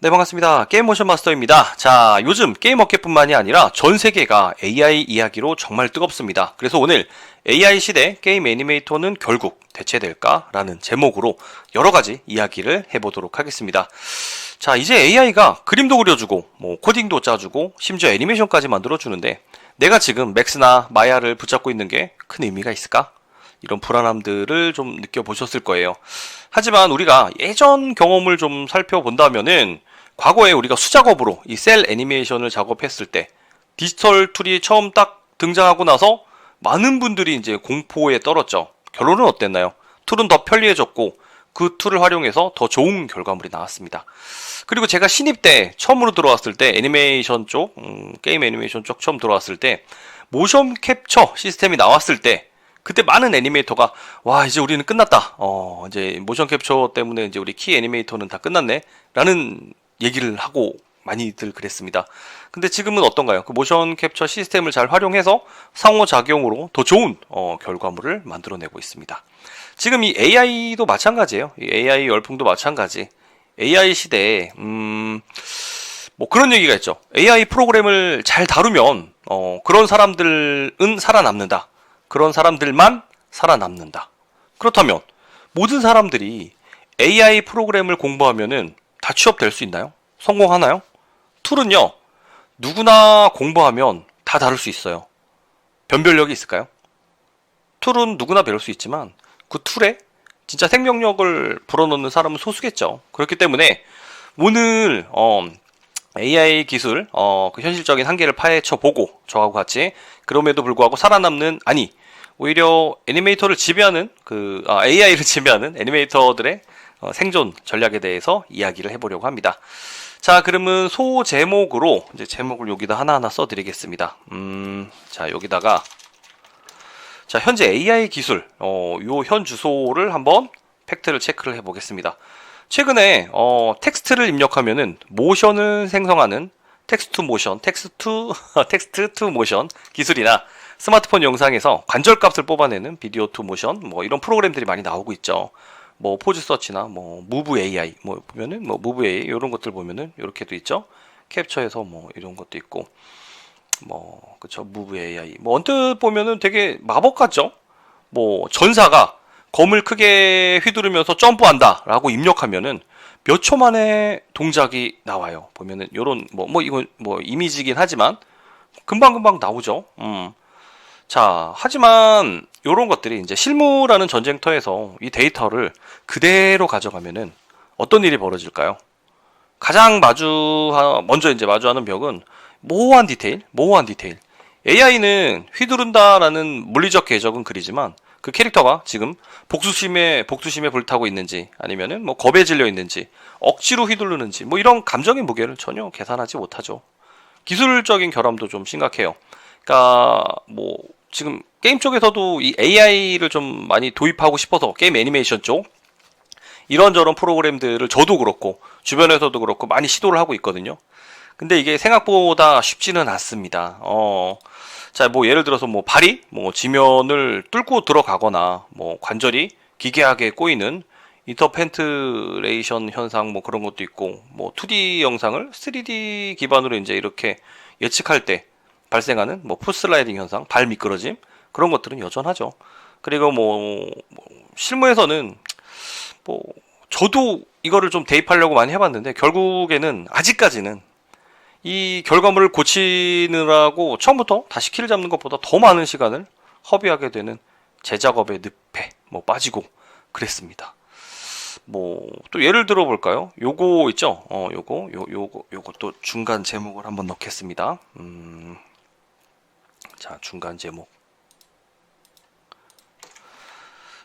네, 반갑습니다. 게임 모션 마스터입니다. 자, 요즘 게임 업계뿐만이 아니라 전 세계가 AI 이야기로 정말 뜨겁습니다. 그래서 오늘 AI 시대 게임 애니메이터는 결국 대체될까라는 제목으로 여러 가지 이야기를 해보도록 하겠습니다. 자, 이제 AI가 그림도 그려주고, 뭐, 코딩도 짜주고, 심지어 애니메이션까지 만들어주는데, 내가 지금 맥스나 마야를 붙잡고 있는 게 큰 의미가 있을까? 이런 불안함들을 좀 느껴보셨을 거예요. 하지만 우리가 예전 경험을 좀 살펴본다면은 과거에 우리가 수작업으로 이 셀 애니메이션을 작업했을 때 디지털 툴이 처음 딱 등장하고 나서 많은 분들이 이제 공포에 떨었죠. 결론은 어땠나요? 툴은 더 편리해졌고 그 툴을 활용해서 더 좋은 결과물이 나왔습니다. 그리고 제가 신입 때 처음으로 들어왔을 때 애니메이션 쪽, 음, 게임 애니메이션 쪽 처음 들어왔을 때 모션 캡처 시스템이 나왔을 때 그때 많은 애니메이터가 와 이제 우리는 끝났다. 어 이제 모션 캡처 때문에 이제 우리 키 애니메이터는 다 끝났네라는 얘기를 하고 많이들 그랬습니다. 근데 지금은 어떤가요? 그 모션 캡처 시스템을 잘 활용해서 상호작용으로 더 좋은 어, 결과물을 만들어내고 있습니다. 지금 이 AI도 마찬가지예요. 이 AI 열풍도 마찬가지. AI 시대에 음, 뭐 그런 얘기가 있죠. AI 프로그램을 잘 다루면 어, 그런 사람들은 살아남는다. 그런 사람들만 살아남는다. 그렇다면 모든 사람들이 AI 프로그램을 공부하면은 다 취업될 수 있나요? 성공하나요? 툴은요, 누구나 공부하면 다 다룰 수 있어요. 변별력이 있을까요? 툴은 누구나 배울 수 있지만 그 툴에 진짜 생명력을 불어넣는 사람은 소수겠죠. 그렇기 때문에 오늘 어, AI 기술 어, 그 현실적인 한계를 파헤쳐 보고 저하고 같이 그럼에도 불구하고 살아남는 아니 오히려 애니메이터를 지배하는 그 아, AI를 지배하는 애니메이터들의 어, 생존 전략에 대해서 이야기를 해보려고 합니다. 자, 그러면 소 제목으로 이제 제목을 여기다 하나하나 써드리겠습니다. 음, 자 여기다가 자 현재 AI 기술 어, 요 현 주소를 한번 팩트를 체크를 해보겠습니다. 최근에 어, 텍스트를 입력하면은 모션을 생성하는 텍스트 투 모션, 텍스트 투 텍스트 투 모션 기술이나 스마트폰 영상에서 관절 값을 뽑아내는 비디오 투 모션 뭐 이런 프로그램들이 많이 나오고 있죠. 뭐 포즈 서치나 뭐 무브 AI 뭐 보면은 뭐 무브 AI 이런 것들 보면은 이렇게도 있죠. 캡처해서 뭐 이런 것도 있고 뭐 그쵸 무브 AI 뭐 언뜻 보면은 되게 마법 같죠. 뭐 전사가 검을 크게 휘두르면서 점프한다라고 입력하면은 몇 초 만에 동작이 나와요. 보면은 요런 뭐뭐 이건 뭐 이미지긴 하지만 금방 금방 나오죠. 음. 자, 하지만 이런 것들이 이제 실무라는 전쟁터에서 이 데이터를 그대로 가져가면은 어떤 일이 벌어질까요? 가장 마주 먼저 이제 마주하는 벽은 모호한 디테일, 모호한 디테일. AI는 휘두른다라는 물리적 궤적은 그리지만 그 캐릭터가 지금 복수심에 복수심에 불타고 있는지 아니면은 뭐 겁에 질려 있는지 억지로 휘두르는지 뭐 이런 감정의 무게를 전혀 계산하지 못하죠. 기술적인 결함도 좀 심각해요. 그러니까 뭐 지금 게임 쪽에서도 이 AI를 좀 많이 도입하고 싶어서 게임 애니메이션 쪽 이런저런 프로그램들을 저도 그렇고 주변에서도 그렇고 많이 시도를 하고 있거든요. 근데 이게 생각보다 쉽지는 않습니다. 어. 자, 뭐 예를 들어서 뭐 발이 뭐 지면을 뚫고 들어가거나 뭐 관절이 기괴하게 꼬이는 인터펜트레이션 현상 뭐 그런 것도 있고 뭐 2D 영상을 3D 기반으로 이제 이렇게 예측할 때 발생하는 뭐 푸슬라이딩 현상, 발 미끄러짐 그런 것들은 여전하죠. 그리고 뭐, 뭐 실무에서는 뭐 저도 이거를 좀 대입하려고 많이 해봤는데 결국에는 아직까지는 이 결과물을 고치느라고 처음부터 다시 키를 잡는 것보다 더 많은 시간을 허비하게 되는 제작업의 늪에 뭐 빠지고 그랬습니다. 뭐 또 예를 들어 볼까요? 요거 있죠? 어 요거 요 요거 또 중간 제목을 한번 넣겠습니다. 음. 자, 중간 제목.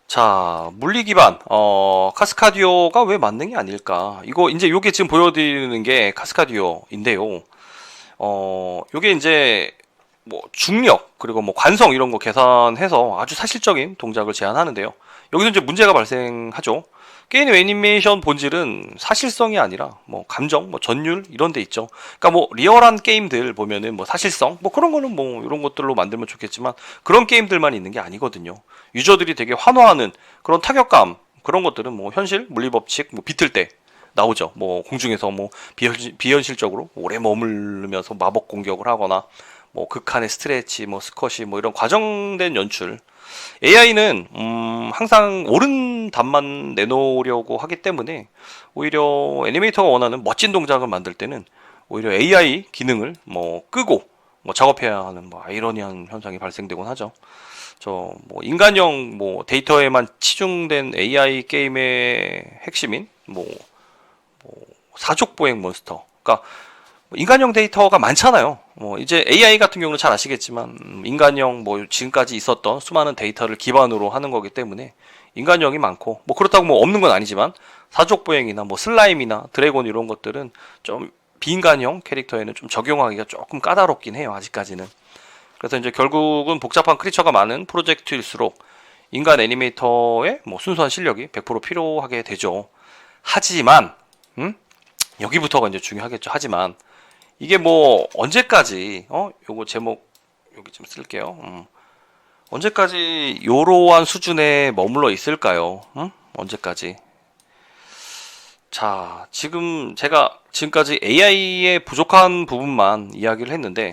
자, 물리 기반, 어, 카스카디오가 왜 만능이 아닐까? 이거, 이제 요게 지금 보여드리는 게 카스카디오인데요. 어, 요게 이제, 뭐, 중력, 그리고 뭐, 관성 이런 거 계산해서 아주 사실적인 동작을 제한하는데요. 여기서 이제 문제가 발생하죠. 게임 애니메이션 본질은 사실성이 아니라 뭐 감정, 뭐 전율 이런 데 있죠. 그러니까 뭐 리얼한 게임들 보면은 뭐 사실성 뭐 그런 거는 뭐 이런 것들로 만들면 좋겠지만 그런 게임들만 있는 게 아니거든요. 유저들이 되게 환호하는 그런 타격감 그런 것들은 뭐 현실 물리 법칙 뭐 비틀 때 나오죠. 뭐 공중에서 뭐 비현실, 비현실적으로 오래 머무르면서 마법 공격을 하거나 뭐 극한의 스트레치, 뭐 스컷이 뭐 이런 과정된 연출. AI는 음, 항상 옳은 답만 내놓으려고 하기 때문에 오히려 애니메이터가 원하는 멋진 동작을 만들 때는 오히려 AI 기능을 뭐 끄고 뭐 작업해야 하는 뭐 아이러니한 현상이 발생되곤 하죠. 저 뭐 인간형 뭐 데이터에만 치중된 AI 게임의 핵심인 뭐, 뭐 사족 보행 몬스터. 그러니까 뭐 인간형 데이터가 많잖아요. 뭐 이제 AI 같은 경우는 잘 아시겠지만 음, 인간형 뭐 지금까지 있었던 수많은 데이터를 기반으로 하는 거기 때문에 인간형이 많고 뭐 그렇다고 뭐 없는 건 아니지만 사족 보행이나 뭐 슬라임이나 드래곤 이런 것들은 좀 비인간형 캐릭터에는 좀 적용하기가 조금 까다롭긴 해요. 아직까지는. 그래서 이제 결국은 복잡한 크리처가 많은 프로젝트일수록 인간 애니메이터의 뭐 순수한 실력이 100% 필요하게 되죠. 하지만 음? 여기부터가 이제 중요하겠죠. 하지만 이게 뭐 언제까지 어 요거 제목 여기 좀 쓸게요. 음. 언제까지 요러한 수준에 머물러 있을까요? 음? 언제까지? 자, 지금 제가 지금까지 AI의 부족한 부분만 이야기를 했는데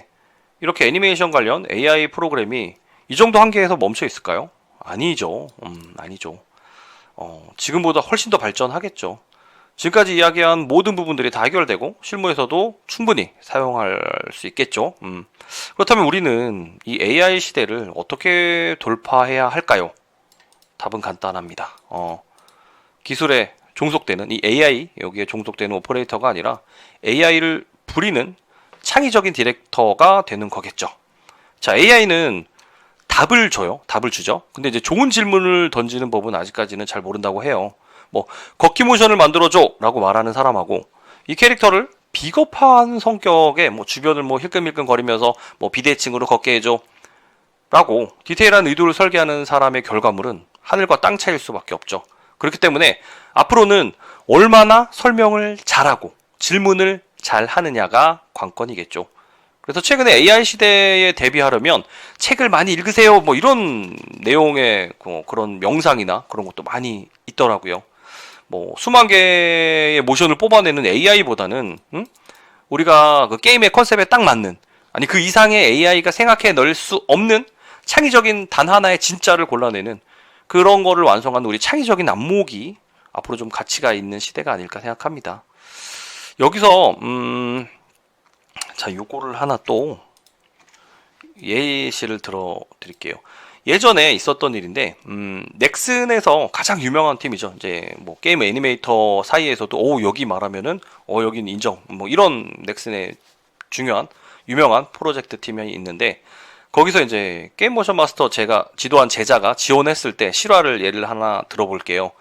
이렇게 애니메이션 관련 AI 프로그램이 이 정도 한계에서 멈춰 있을까요? 아니죠. 음, 아니죠. 어, 지금보다 훨씬 더 발전하겠죠. 지금까지 이야기한 모든 부분들이 다 해결되고 실무에서도 충분히 사용할 수 있겠죠. 음. 그렇다면 우리는 이 AI 시대를 어떻게 돌파해야 할까요? 답은 간단합니다. 어, 기술에 종속되는 이 AI 여기에 종속되는 오퍼레이터가 아니라 AI를 부리는 창의적인 디렉터가 되는 거겠죠. 자, AI는 답을 줘요. 답을 주죠. 근데 이제 좋은 질문을 던지는 법은 아직까지는 잘 모른다고 해요. 뭐 걷기 모션을 만들어줘라고 말하는 사람하고 이 캐릭터를 비겁한 성격의 뭐 주변을 뭐 힐끔힐끔 거리면서 뭐 비대칭으로 걷게 해줘 라고 디테일한 의도를 설계하는 사람의 결과물은 하늘과 땅 차이일 수밖에 없죠. 그렇기 때문에 앞으로는 얼마나 설명을 잘하고 질문을 잘 하느냐가 관건이겠죠. 그래서 최근에 AI 시대에 대비하려면 책을 많이 읽으세요. 뭐 이런 내용의 그 그런 명상이나 그런 것도 많이 있더라고요. 뭐 수만 개의 모션을 뽑아내는 AI보다는 음? 우리가 그 게임의 컨셉에 딱 맞는 아니 그 이상의 AI가 생각해 낼 수 없는 창의적인 단 하나의 진짜를 골라내는 그런 거를 완성하는 우리 창의적인 안목이 앞으로 좀 가치가 있는 시대가 아닐까 생각합니다. 여기서 음, 자 요거를 하나 또 예시를 들어 드릴게요. 예전에 있었던 일인데 음, 넥슨에서 가장 유명한 팀이죠. 이제 뭐 게임 애니메이터 사이에서도 오 여기 말하면은 어 여긴 인정. 뭐 이런 넥슨의 중요한 유명한 프로젝트 팀이 있는데 거기서 이제 게임 모션 마스터 제가 지도한 제자가 지원했을 때 실화를 예를 하나 들어볼게요.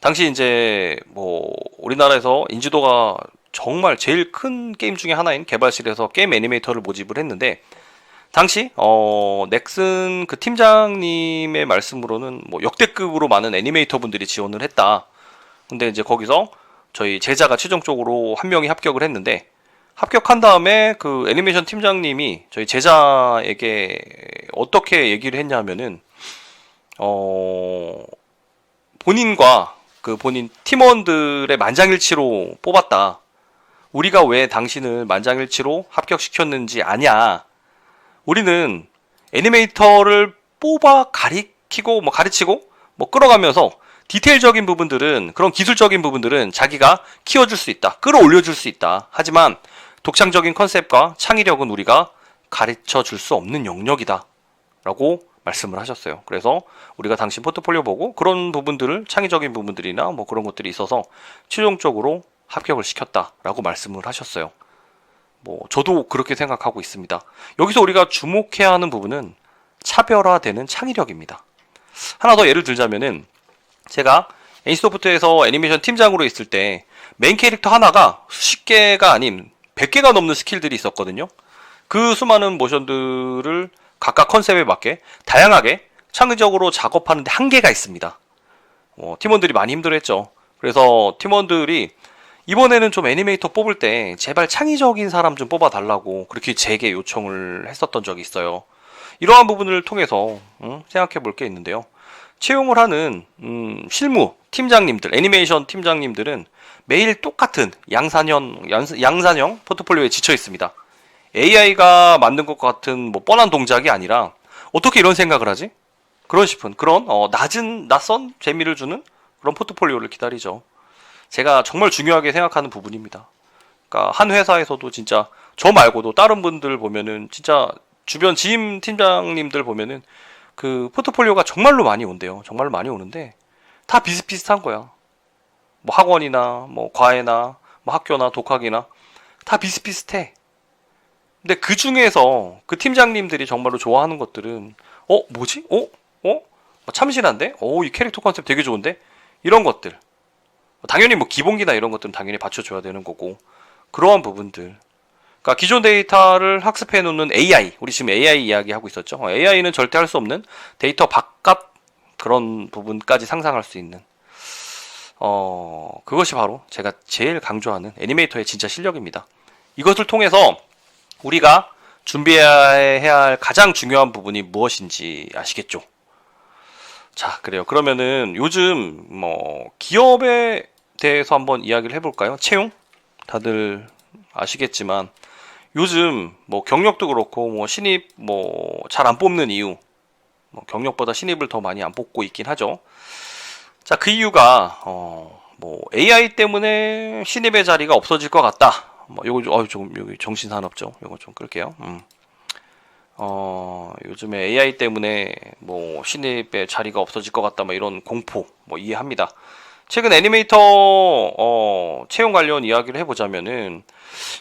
당시 이제 뭐 우리나라에서 인지도가 정말 제일 큰 게임 중에 하나인 개발실에서 게임 애니메이터를 모집을 했는데 당시 어 넥슨 그 팀장님의 말씀으로는 뭐 역대급으로 많은 애니메이터 분들이 지원을 했다. 근데 이제 거기서 저희 제자가 최종적으로 한 명이 합격을 했는데 합격한 다음에 그 애니메이션 팀장님이 저희 제자에게 어떻게 얘기를 했냐면은 어 본인과 그 본인 팀원들의 만장일치로 뽑았다. 우리가 왜 당신을 만장일치로 합격시켰는지 아냐. 우리는 애니메이터를 뽑아 가리키고 뭐 가르치고 뭐 끌어가면서 디테일적인 부분들은 그런 기술적인 부분들은 자기가 키워줄 수 있다. 끌어올려줄 수 있다. 하지만 독창적인 컨셉과 창의력은 우리가 가르쳐 줄 수 없는 영역이다. 라고 말씀을 하셨어요. 그래서 우리가 당신 포트폴리오 보고 그런 부분들을 창의적인 부분들이나 뭐 그런 것들이 있어서 최종적으로 합격을 시켰다 라고 말씀을 하셨어요. 뭐 저도 그렇게 생각하고 있습니다. 여기서 우리가 주목해야 하는 부분은 차별화되는 창의력입니다. 하나 더 예를 들자면은 제가 에이스소프트에서 애니메이션 팀장으로 있을 때 메인 캐릭터 하나가 수십 개가 아닌 100개가 넘는 스킬들이 있었거든요. 그 수많은 모션들을 각각 컨셉에 맞게 다양하게 창의적으로 작업하는데 한계가 있습니다. 어, 팀원들이 많이 힘들었죠. 그래서 팀원들이 이번에는 좀 애니메이터 뽑을 때 제발 창의적인 사람 좀 뽑아달라고 그렇게 제게 요청을 했었던 적이 있어요. 이러한 부분을 통해서 음, 생각해 볼 게 있는데요. 채용을 하는 음, 실무 팀장님들, 애니메이션 팀장님들은 매일 똑같은 양산형, 양- 양산형 포트폴리오에 지쳐 있습니다. AI가 만든 것 같은 뭐 뻔한 동작이 아니라 어떻게 이런 생각을 하지? 그런 싶은 그런 어, 낮은 낯선 재미를 주는 그런 포트폴리오를 기다리죠. 제가 정말 중요하게 생각하는 부분입니다. 그러니까 한 회사에서도 진짜 저 말고도 다른 분들 보면은 진짜 주변 지임 팀장님들 보면은 그 포트폴리오가 정말로 많이 온대요. 정말로 많이 오는데 다 비슷비슷한 거야. 뭐 학원이나 뭐 과외나 뭐 학교나 독학이나 다 비슷비슷해. 근데 그 중에서 그 팀장님들이 정말로 좋아하는 것들은 어 뭐지? 어? 어? 뭐 참신한데? 어 이 캐릭터 컨셉 되게 좋은데? 이런 것들. 당연히 뭐 기본기나 이런 것들은 당연히 받쳐줘야 되는 거고 그러한 부분들. 그러니까 기존 데이터를 학습해 놓는 AI, 우리 지금 AI 이야기 하고 있었죠. AI는 절대 할 수 없는 데이터 바깥 그런 부분까지 상상할 수 있는. 어 그것이 바로 제가 제일 강조하는 애니메이터의 진짜 실력입니다. 이것을 통해서 우리가 준비해야 할 가장 중요한 부분이 무엇인지 아시겠죠? 자, 그래요. 그러면은 요즘 뭐 기업에 대해서 한번 이야기를 해볼까요? 채용? 다들 아시겠지만 요즘 뭐 경력도 그렇고 뭐 신입 뭐 잘 안 뽑는 이유 뭐 경력보다 신입을 더 많이 안 뽑고 있긴 하죠. 자, 그 이유가 어 뭐 AI 때문에 신입의 자리가 없어질 것 같다. 뭐 요거 좀- 어유 조금 여기 정신 사납죠. 요거 좀 끌게요. 음. 어, 요즘에 AI 때문에 뭐 신입의 자리가 없어질 것 같다 뭐 이런 공포 뭐 이해합니다. 최근 애니메이터 어, 채용 관련 이야기를 해보자면은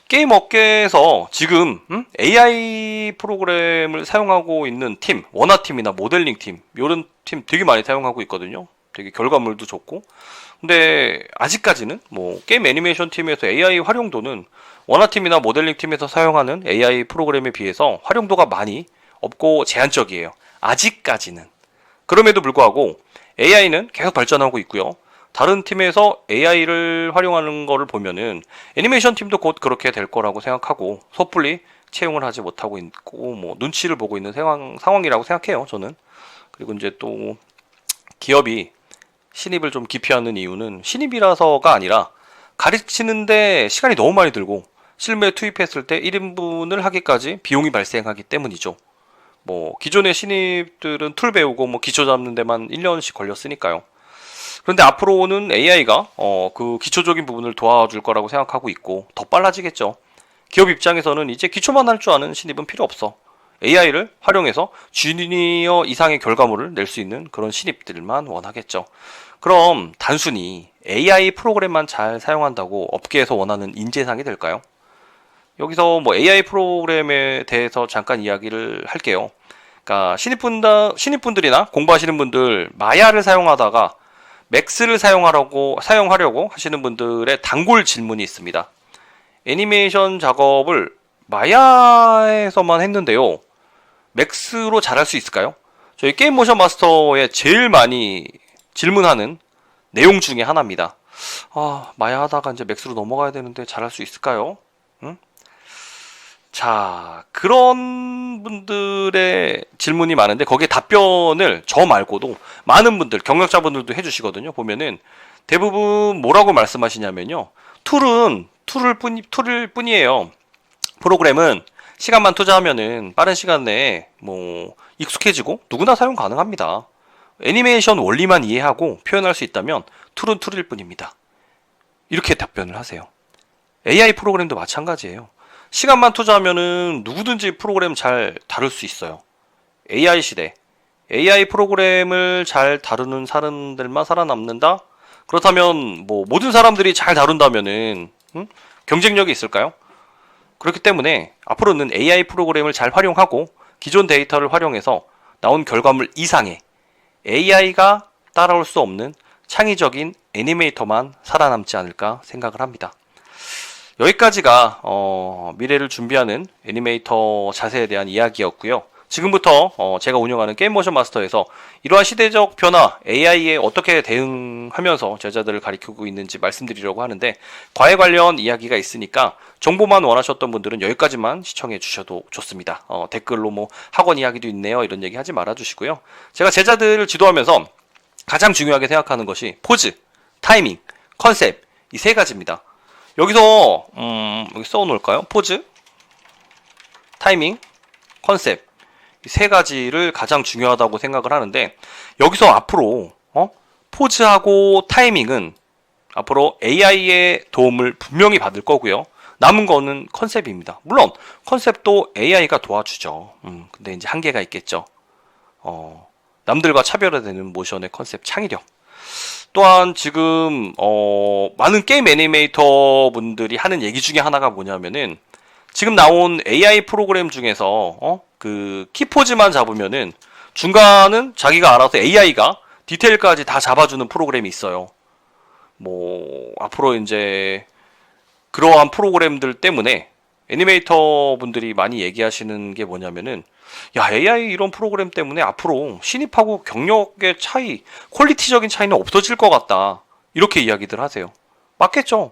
게임 업계에서 지금 음? AI 프로그램을 사용하고 있는 팀, 원화 팀이나 모델링 팀 이런 팀 되게 많이 사용하고 있거든요. 되게 결과물도 좋고. 근데 아직까지는 뭐 게임 애니메이션 팀에서 AI 활용도는 원화 팀이나 모델링 팀에서 사용하는 AI 프로그램에 비해서 활용도가 많이 없고 제한적이에요. 아직까지는. 그럼에도 불구하고 AI는 계속 발전하고 있고요. 다른 팀에서 AI를 활용하는 거를 보면은 애니메이션 팀도 곧 그렇게 될 거라고 생각하고 섣불리 채용을 하지 못하고 있고 뭐 눈치를 보고 있는 상황, 상황이라고 생각해요. 저는. 그리고 이제 또 기업이 신입을 좀 기피하는 이유는 신입이라서가 아니라 가르치는데 시간이 너무 많이 들고 실무에 투입했을 때 1인분을 하기까지 비용이 발생하기 때문이죠. 뭐 기존의 신입들은 툴 배우고 뭐 기초 잡는 데만 1년씩 걸렸으니까요. 그런데 앞으로는 AI가 어, 그 기초적인 부분을 도와줄 거라고 생각하고 있고 더 빨라지겠죠. 기업 입장에서는 이제 기초만 할 줄 아는 신입은 필요 없어. AI를 활용해서 주니어 이상의 결과물을 낼 수 있는 그런 신입들만 원하겠죠. 그럼 단순히 AI 프로그램만 잘 사용한다고 업계에서 원하는 인재상이 될까요? 여기서 뭐 AI 프로그램에 대해서 잠깐 이야기를 할게요. 그러니까 신입분다, 신입분들이나 공부하시는 분들 마야를 사용하다가 맥스를 사용하려고 사용하려고 하시는 분들의 단골 질문이 있습니다. 애니메이션 작업을 마야에서만 했는데요. 맥스로 잘할 수 있을까요? 저희 게임 모션 마스터에 제일 많이 질문하는 내용 중에 하나입니다. 아, 마야 하다가 이제 맥스로 넘어가야 되는데 잘할 수 있을까요? 응? 자, 그런 분들의 질문이 많은데 거기에 답변을 저 말고도 많은 분들, 경력자분들도 해주시거든요. 보면은 대부분 뭐라고 말씀하시냐면요. 툴은 툴을 뿐, 툴일 뿐이에요. 프로그램은 시간만 투자하면은 빠른 시간 내에 뭐 익숙해지고 누구나 사용 가능합니다. 애니메이션 원리만 이해하고 표현할 수 있다면 툴은 툴일 뿐입니다. 이렇게 답변을 하세요. AI 프로그램도 마찬가지예요. 시간만 투자하면은 누구든지 프로그램 잘 다룰 수 있어요. AI 시대. AI 프로그램을 잘 다루는 사람들만 살아남는다? 그렇다면 뭐 모든 사람들이 잘 다룬다면은 음? 경쟁력이 있을까요? 그렇기 때문에 앞으로는 AI 프로그램을 잘 활용하고 기존 데이터를 활용해서 나온 결과물 이상의 AI가 따라올 수 없는 창의적인 애니메이터만 살아남지 않을까 생각을 합니다. 여기까지가 어, 미래를 준비하는 애니메이터 자세에 대한 이야기였고요. 지금부터 어, 제가 운영하는 게임 모션 마스터에서 이러한 시대적 변화 AI에 어떻게 대응하면서 제자들을 가리키고 있는지 말씀드리려고 하는데 과외 관련 이야기가 있으니까 정보만 원하셨던 분들은 여기까지만 시청해 주셔도 좋습니다. 어, 댓글로 뭐 학원 이야기도 있네요 이런 얘기 하지 말아 주시고요. 제가 제자들을 지도하면서 가장 중요하게 생각하는 것이 포즈, 타이밍, 컨셉 이 세 가지입니다. 여기서 음, 여기 써 놓을까요? 포즈, 타이밍, 컨셉 이세 가지를 가장 중요하다고 생각을 하는데 여기서 앞으로 어? 포즈하고 타이밍은 앞으로 AI의 도움을 분명히 받을 거고요. 남은 거는 컨셉입니다. 물론 컨셉도 AI가 도와주죠. 음, 근데 이제 한계가 있겠죠. 어, 남들과 차별화되는 모션의 컨셉 창의력. 또한 지금 어, 많은 게임 애니메이터 분들이 하는 얘기 중에 하나가 뭐냐면은 지금 나온 AI 프로그램 중에서 어? 그 키포즈만 잡으면은 중간은 자기가 알아서 AI가 디테일까지 다 잡아주는 프로그램이 있어요. 뭐 앞으로 이제 그러한 프로그램들 때문에 애니메이터 분들이 많이 얘기하시는 게 뭐냐면은 야 AI 이런 프로그램 때문에 앞으로 신입하고 경력의 차이, 퀄리티적인 차이는 없어질 것 같다. 이렇게 이야기들 하세요. 맞겠죠?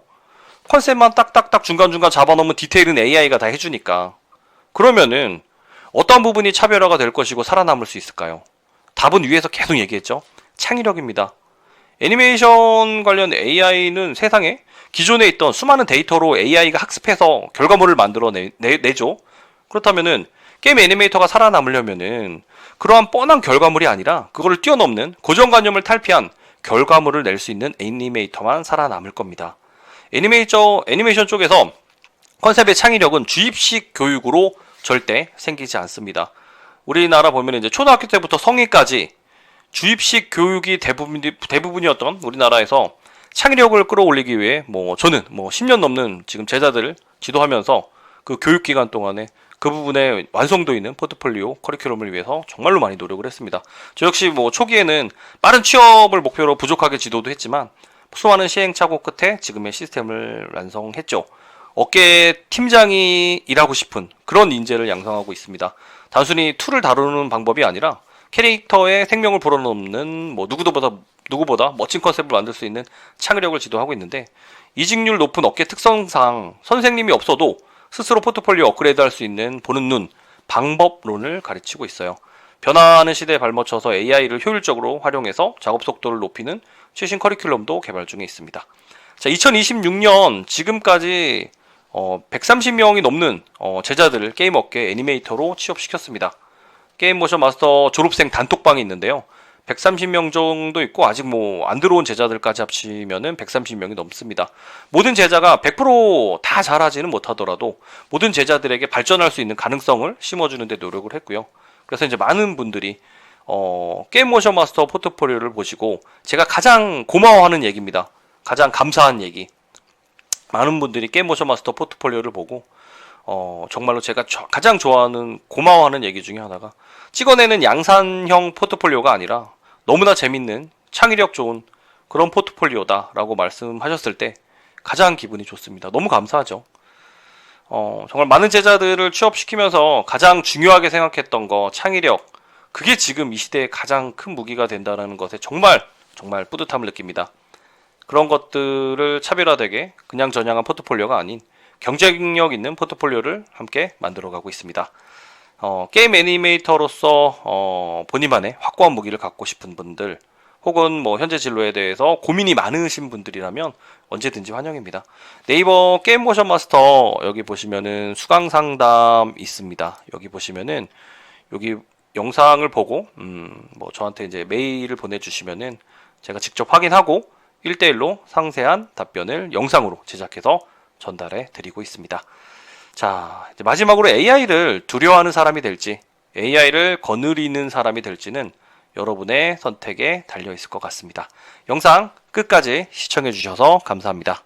컨셉만 딱딱딱 중간중간 잡아놓으면 디테일은 AI가 다 해주니까. 그러면은 어떤 부분이 차별화가 될 것이고 살아남을 수 있을까요? 답은 위에서 계속 얘기했죠. 창의력입니다. 애니메이션 관련 AI는 세상에 기존에 있던 수많은 데이터로 AI가 학습해서 결과물을 만들어 내, 내, 죠 그렇다면은 게임 애니메이터가 살아남으려면은 그러한 뻔한 결과물이 아니라 그거를 뛰어넘는 고정관념을 탈피한 결과물을 낼 수 있는 애니메이터만 살아남을 겁니다. 애니메이터, 애니메이션 쪽에서 컨셉의 창의력은 주입식 교육으로 절대 생기지 않습니다. 우리나라 보면 이제 초등학교 때부터 성인까지 주입식 교육이 대부분, 대부분이었던 우리나라에서 창의력을 끌어올리기 위해 뭐 저는 뭐 10년 넘는 지금 제자들을 지도하면서 그 교육 기간 동안에 그 부분에 완성도 있는 포트폴리오 커리큘럼을 위해서 정말로 많이 노력을 했습니다. 저 역시 뭐 초기에는 빠른 취업을 목표로 부족하게 지도도 했지만 수많은 시행착오 끝에 지금의 시스템을 완성했죠. 업계 팀장이 일하고 싶은 그런 인재를 양성하고 있습니다. 단순히 툴을 다루는 방법이 아니라 캐릭터의 생명을 불어넣는 뭐 누구보다 누구보다 멋진 컨셉을 만들 수 있는 창의력을 지도하고 있는데 이직률 높은 업계 특성상 선생님이 없어도 스스로 포트폴리오 업그레이드 할 수 있는 보는 눈, 방법론을 가르치고 있어요. 변화하는 시대에 발맞춰서 AI를 효율적으로 활용해서 작업 속도를 높이는 최신 커리큘럼도 개발 중에 있습니다. 자, 2026년 지금까지 어, 130명이 넘는 어, 제자들을 게임 업계 애니메이터로 취업시켰습니다. 게임 모션 마스터 졸업생 단톡방이 있는데요. 130명 정도 있고 아직 뭐 안 들어온 제자들까지 합치면은 130명이 넘습니다. 모든 제자가 100%다 잘하지는 못하더라도 모든 제자들에게 발전할 수 있는 가능성을 심어주는 데 노력을 했고요. 그래서 이제 많은 분들이 어, 게임 모션 마스터 포트폴리오를 보시고 제가 가장 고마워하는 얘기입니다. 가장 감사한 얘기. 많은 분들이 게임 모션 마스터 포트폴리오를 보고 어, 정말로 제가 저, 가장 좋아하는 고마워하는 얘기 중에 하나가 찍어내는 양산형 포트폴리오가 아니라 너무나 재밌는 창의력 좋은 그런 포트폴리오다라고 말씀하셨을 때 가장 기분이 좋습니다. 너무 감사하죠. 어, 정말 많은 제자들을 취업시키면서 가장 중요하게 생각했던 거 창의력 그게 지금 이 시대의 가장 큰 무기가 된다는 것에 정말 정말 뿌듯함을 느낍니다. 그런 것들을 차별화되게 그냥 전향한 포트폴리오가 아닌 경쟁력 있는 포트폴리오를 함께 만들어가고 있습니다. 어, 게임 애니메이터로서 어, 본인만의 확고한 무기를 갖고 싶은 분들 혹은 뭐 현재 진로에 대해서 고민이 많으신 분들이라면 언제든지 환영입니다. 네이버 게임 모션 마스터 여기 보시면은 수강 상담 있습니다. 여기 보시면은 여기 영상을 보고 음 뭐 저한테 이제 메일을 보내주시면은 제가 직접 확인하고 1대1로 상세한 답변을 영상으로 제작해서 전달해 드리고 있습니다. 자, 마지막으로 AI를 두려워하는 사람이 될지, AI를 거느리는 사람이 될지는 여러분의 선택에 달려 있을 것 같습니다. 영상 끝까지 시청해 주셔서 감사합니다.